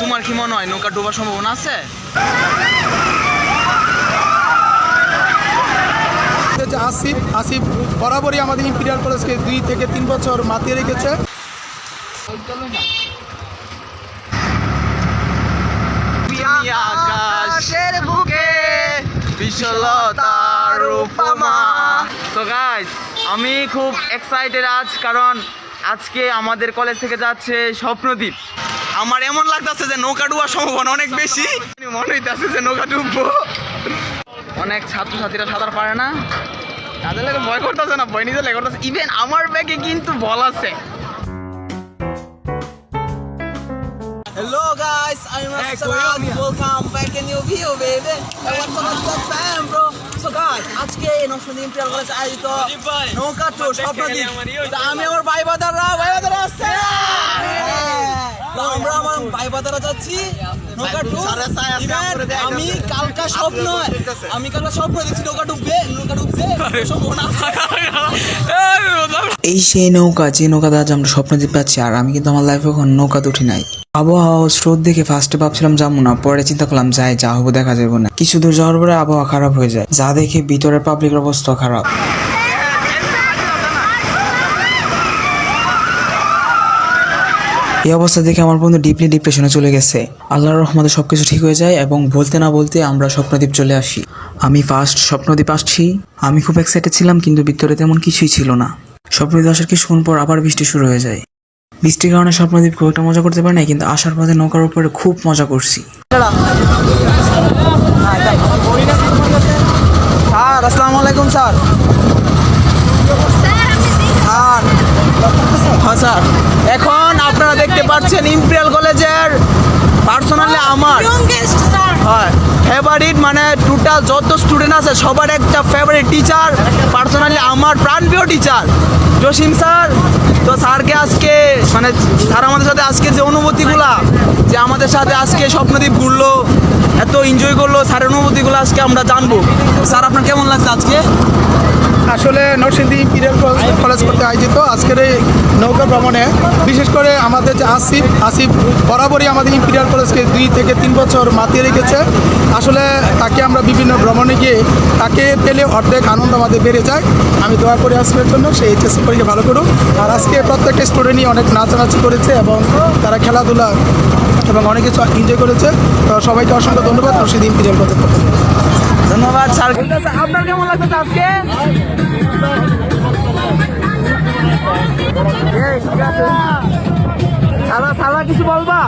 তোমার কি মনে হয় নৌকা ডোবার সম্ভাবনা আছে? হচ্ছে আসিফ আসিফ বরাবরই আমাদের ইম্পিরিয়াল কলেজকে দুই থেকে তিন বছর মাতিয়ে রেখেছে। আকাশের বুকে বিশালতার উপমা। তো গাইস আমি খুব এক্সাইটেড আজ কারণ আজকে আমাদের কলেজ থেকে যাচ্ছে স্বপ্নদ্বীপ আমার এমন লাগতেছে যে নৌকা ডুবার সম্ভাবনা অনেক বেশি। মনে হইতেছে যে নৌকা ডুববো। অনেক ছাত্রছাত্রীরা সাঁতার পারে না। তাদের লাগে ভয় করতেছে না ভয় নিজে লাগে করতেছে। ইভেন আমার ব্যাগে কিন্তু বল আছে। Hello guys, I'm Asad. Welcome back in your video, baby. Hey, what's up, what's up, fam, bro? আজকে নরসিংদী ইম্পিরিয়াল কলেজ আয়োজিত নৌকা ট্যুর স্বপ্নদীপ। তা আমি আমার ভাই বাদাররা ভাই বাদাররা আসছে। যাচ্ছি। নৌকা আমি কালকা স্বপ্ন আমি কালকা স্বপ্ন দেখছি নৌকা ডুববে নৌকা ডুবছে সম্ভাবনা এই সেই নৌকা যে নৌকাতে আজ আমরা স্বপ্নদ্বীপ পাচ্ছি আর আমি কিন্তু আমার লাইফে এখন নৌকাতে উঠি নাই। আবহাওয়া ও স্রোত দেখে ফার্স্টে ভাবছিলাম যাব না পরে চিন্তা করলাম যাই যা হব দেখা যাবে না। কিছু দূর যাওয়ার পরে আবহাওয়া খারাপ হয়ে যায়। যা দেখে ভিতরের পাবলিকের অবস্থা খারাপ। এই অবস্থা দেখে আমার বন্ধু ডিপলি ডিপ্রেশনে চলে গেছে। আল্লাহর রহমতে সবকিছু ঠিক হয়ে যায় এবং বলতে না বলতে আমরা স্বপ্নদ্বীপ চলে আসি। আমি ফার্স্ট স্বপ্নদ্বীপ আসছি। আমি খুব এক্সাইটেড ছিলাম কিন্তু ভিতরে তেমন কিছুই ছিল না। স্বপ্নদ্বীপ আসার কিছুক্ষণ পর আবার বৃষ্টি শুরু হয়ে যায়। বৃষ্টির কারণে স্বপ্নদ্বীপ খুব একটা মজা করতে পারে না কিন্তু আসার পথে নৌকার উপরে খুব মজা করছি স্যার আসসালামু আলাইকুম স্যার স্যার হ্যাঁ স্যার এখন পাচ্ছেন ইম্পেরিয়াল কলেজের পার্সোনালি আমার। হয়। ফেভারিট মানে টোটাল যত স্টুডেন্ট আছে সবার একটা ফেভারিট টিচার পার্সোনালি আমার প্রাণপ্রিয় টিচার জসিম স্যার, তো স্যারকে আজকে মানে স্যার আমাদের সাথে আজকে যে অনুভূতিগুলা, যে আমাদের সাথে আজকে স্বপ্নদ্বীপ ঘুরলো, এত এনজয় করল স্যারের অনুভূতিগুলো আজকে আমরা জানব। স্যার, আপনার কেমন লাগছে আজকে? আসলে নরসিংদী ইম্পিরিয়াল কলেজ- করতে আয়োজিত আজকের এই নৌকা ভ্রমণে, বিশেষ করে আমাদের যে আসিফ আসিফ বরাবরই আমাদের ইম্পিরিয়াল কলেজকে দুই থেকে তিন বছর মাতিয়ে রেখেছে। আসলে তাকে আমরা বিভিন্ন ভ্রমণে গিয়ে তাকে পেলে অর্ধেক আনন্দ আমাদের বেড়ে যায়। আমি দোয়া করি আসিফের জন্য সেই এইচএসসি পরীক্ষা ভালো করুক। আর আজকে প্রত্যেকটা স্টুডেন্টই অনেক নাচানাচি করেছে এবং তারা খেলাধুলা এবং অনেক কিছু এনজয় করেছে। তো সবাইকে অসংখ্য ধন্যবাদ। নরসিংদী ইম্পিরিয়াল কলেজের পক্ষ ধন্যবাদ স্যার। আপনার কেমন লাগছে আজকে? কিছু বলবা?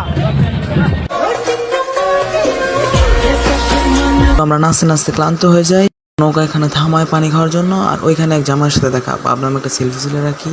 আমরা নাচতে নাচতে ক্লান্ত হয়ে যাই। নৌকা এখানে থামায় পানি খাওয়ার জন্য, আর ওইখানে এক জামার সাথে দেখা আপনার একটা সেলফি তুলে রাখি